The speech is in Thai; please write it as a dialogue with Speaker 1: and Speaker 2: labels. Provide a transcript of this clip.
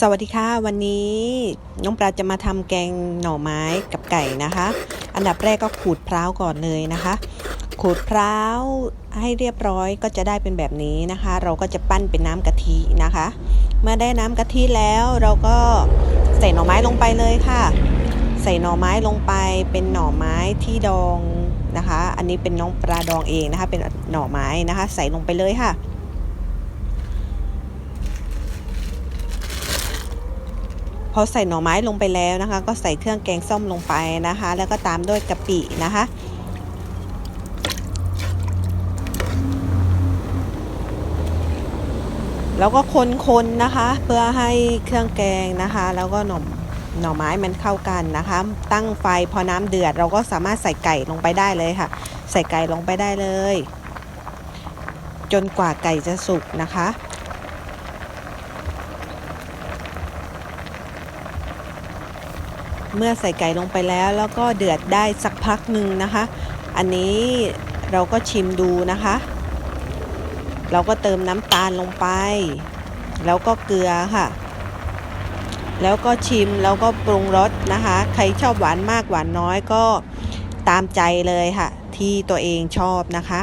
Speaker 1: สวัสดีค่ะวันนี้น้องปลาจะมาทำแกงหน่อไม้กับไก่นะคะ อันดับแรกก็ขูดพร้าวก่อนเลยนะคะ ขูดพร้าวให้เรียบร้อยก็จะได้เป็นแบบนี้นะคะ เราก็จะปั้นเป็นน้ำกะทินะคะ เมื่อได้น้ำกะทิแล้วเราก็ใส่หน่อไม้ลงไปเลยค่ะ ใส่หน่อไม้ลงไปเป็นหน่อไม้ที่ดองนะคะ อันนี้เป็นน้องปลาดองเองนะคะ เป็นหน่อไม้นะคะ ใส่ลงไปเลยค่ะ พอใส่หน่อไม้ลงไปแล้วนะคะ ก็ใส่เครื่องแกงส้มลงไปนะคะ แล้วก็ตามด้วยกะปินะคะแล้วก็คนๆนะคะ เพื่อให้เครื่องแกงนะคะ แล้วก็หน่อหน่อไม้มันเข้ากันนะคะ ตั้งไฟพอน้ำเดือด เราก็สามารถใส่ไก่ลงไปได้เลยค่ะ ใส่ไก่ลงไปได้เลย จนกว่าไก่จะสุกนะคะ เมื่อใส่ไก่ลงไปแล้วแล้วก็เดือดได้สักพักหนึ่งนะคะ อันนี้เราก็ชิมดูนะคะ เราก็เติมน้ำตาลลงไป แล้วก็เกลือค่ะ แล้วก็ชิมแล้วก็ปรุงรสนะคะ ใครชอบหวานมากหวานน้อยก็ตามใจเลยค่ะ ที่ตัวเองชอบนะคะ